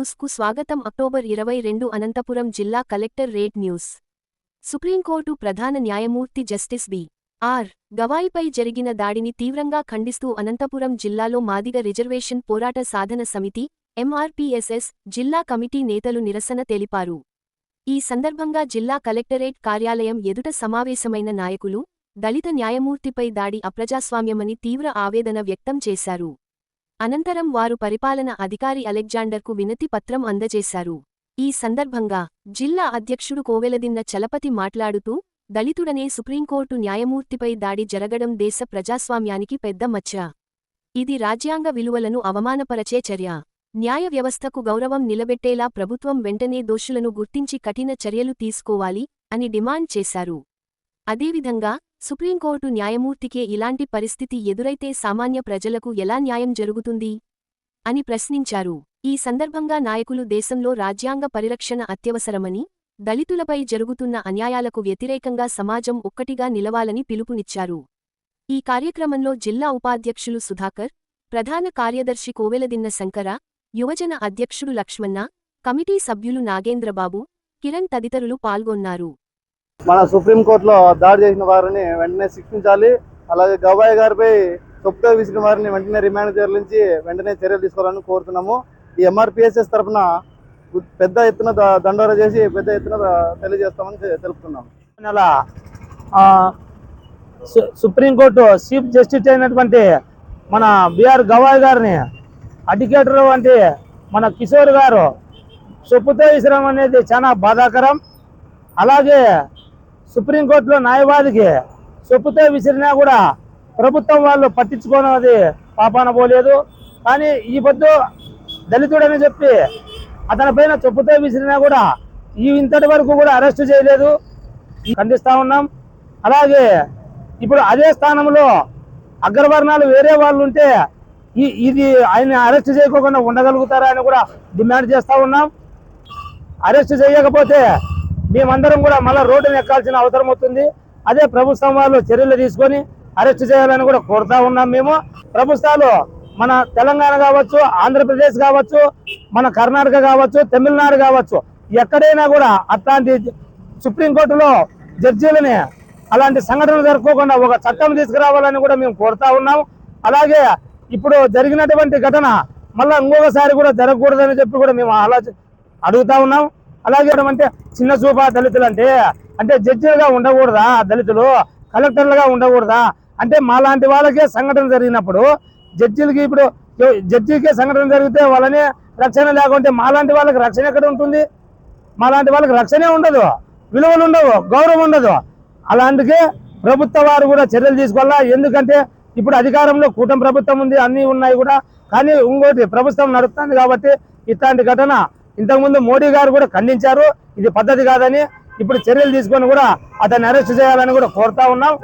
న్యూస్కు స్వాగతం అక్టోబర్ ఇరవై రెండు అనంతపురం జిల్లా కలెక్టర్ రేట్ న్యూస్. సుప్రీంకోర్టు ప్రధాన న్యాయమూర్తి జస్టిస్ బి. ఆర్. గవాయిపై జరిగిన దాడిని తీవ్రంగా ఖండిస్తూ అనంతపురం జిల్లాలో మాదిగ రిజర్వేషన్ పోరాట సాధన సమితి ఎంఆర్పీఎస్ఎస్ జిల్లా కమిటీ నేతలు నిరసన తెలిపారు. ఈ సందర్భంగా జిల్లా కలెక్టరేట్ కార్యాలయం ఎదుట సమావేశమైన నాయకులు దళిత న్యాయమూర్తిపై దాడి అప్రజాస్వామ్యమని తీవ్ర ఆవేదన వ్యక్తం చేశారు. అనంతరం వారు పరిపాలన అధికారి అలెగ్జాండర్కు వినతి పత్రం అందజేశారు. ఈ సందర్భంగా జిల్లా అధ్యక్షుడు కోవెలదిన్న చలపతి మాట్లాడుతూ దళితుడనే సుప్రీంకోర్టు న్యాయమూర్తిపై దాడి జరగడం దేశ ప్రజాస్వామ్యానికి పెద్ద మచ్చ. ఇది రాజ్యాంగ విలువలను అవమానపరచే చర్య. న్యాయ వ్యవస్థకు గౌరవం నిలబెట్టేలా ప్రభుత్వం వెంటనే దోషులను గుర్తించి కఠిన చర్యలు తీసుకోవాలి అని డిమాండ్ చేశారు. అదేవిధంగా సుప్రీంకోర్టు న్యాయమూర్తికే ఇలాంటి పరిస్థితి ఎదురైతే సామాన్య ప్రజలకు ఎలా న్యాయం జరుగుతుంది? అని ప్రశ్నించారు. ఈ సందర్భంగా నాయకులు దేశంలో రాజ్యాంగ పరిరక్షణ అత్యవసరమని దళితులపై జరుగుతున్న అన్యాయాలకు వ్యతిరేకంగా సమాజం ఒక్కటిగా నిలవాలని పిలుపునిచ్చారు. ఈ కార్యక్రమంలో జిల్లా ఉపాధ్యక్షులు సుధాకర్ ప్రధాన కార్యదర్శి కోవెలదిన్న శంకర యువజన అధ్యక్షుడు లక్ష్మణ కమిటీ సభ్యులు నాగేంద్రబాబు కిరణ్ తదితరులు పాల్గొన్నారు. మన సుప్రీంకోర్టులో దాడి చేసిన వారిని వెంటనే శిక్షించాలి. అలాగే గవాయి గారిపై చొప్పుగా విసిరిన వారిని వెంటనే రిమాండ్ తరలించి వెంటనే చర్యలు తీసుకోవాలని కోరుతున్నాము. ఈ ఎంఆర్పిఎస్ఎస్ తరఫున పెద్ద ఎత్తున దండోరా చేసి పెద్ద ఎత్తున తెలియజేస్తామని తెలుపుతున్నాం నెల సుప్రీంకోర్టు చీఫ్ జస్టిస్ అయినటువంటి మన బిఆర్ గవాయ్ గారిని అడ్వకేటర్ వంటి మన కిషోర్ గారు చొప్పుతో విసరం అనేది చాలా బాధాకరం. అలాగే సుప్రీంకోర్టులో న్యాయవాదికి చెప్పుతో విసిరినా కూడా ప్రభుత్వం వాళ్ళు పట్టించుకోనది పాపాన పోలేదు. కానీ ఈ పొద్దు దళితుడని చెప్పి అతని పైన చెప్పుతో విసిరినా కూడా ఈ ఇంతటి వరకు కూడా అరెస్ట్ చేయలేదు. ఖండిస్తూ ఉన్నాం. అలాగే ఇప్పుడు అదే స్థానంలో అగ్రవర్ణాలు వేరే వాళ్ళు ఉంటే ఈ ఇది ఆయన అరెస్ట్ చేయకోకుండా ఉండగలుగుతారా అని కూడా డిమాండ్ చేస్తూ ఉన్నాం. అరెస్ట్ చేయకపోతే మేమందరం కూడా మళ్ళీ రోడ్డు ఎక్కాల్సిన అవసరం అవుతుంది. అదే ప్రభుత్వం వాళ్ళు చర్యలు తీసుకొని అరెస్ట్ చేయాలని కూడా కోరుతా ఉన్నాం మేము. ప్రభుత్వాలు మన తెలంగాణ కావచ్చు ఆంధ్రప్రదేశ్ కావచ్చు మన కర్ణాటక కావచ్చు తమిళనాడు కావచ్చు ఎక్కడైనా కూడా అట్లాంటి సుప్రీంకోర్టులో జడ్జీలని అలాంటి సంఘటనలు జరుపుకోకుండా ఒక చట్టం తీసుకురావాలని కూడా మేము కోరుతా ఉన్నాం. అలాగే ఇప్పుడు జరిగినటువంటి ఘటన మళ్ళీ ఇంకొకసారి కూడా జరగకూడదని చెప్పి కూడా మేము ఆలోచన అడుగుతా ఉన్నాం. అలాగే అంటే చిన్న చూప దళితులు అంటే అంటే జడ్జిలుగా ఉండకూడదా దళితులు? కలెక్టర్లుగా ఉండకూడదా? అంటే మాలాంటి వాళ్ళకే సంఘటన జరిగినప్పుడు జడ్జిలకి ఇప్పుడు జడ్జికే సంఘటన జరిగితే వాళ్ళనే రక్షణ లేకుంటే మాలాంటి వాళ్ళకి రక్షణ ఎక్కడ ఉంటుంది? మాలాంటి వాళ్ళకి రక్షణే ఉండదు. విలువలు ఉండవు గౌరవం ఉండదు. అలాంటికే ప్రభుత్వ వారు కూడా చర్యలు తీసుకోవాలా? ఎందుకంటే ఇప్పుడు అధికారంలో కూటమి ప్రభుత్వం ఉంది అన్నీ ఉన్నాయి కూడా. కానీ ఇంకోటి ప్రభుత్వం నడుస్తుంది కాబట్టి ఇట్లాంటి ఘటన ఇంతకుముందు మోడీ గారు కూడా ఖండించారు ఇది పద్ధతి కాదని ఇప్పుడు చర్యలు తీసుకొని కూడా అతన్ని అరెస్ట్ చేయాలని కూడా కోరుతా ఉన్నాం.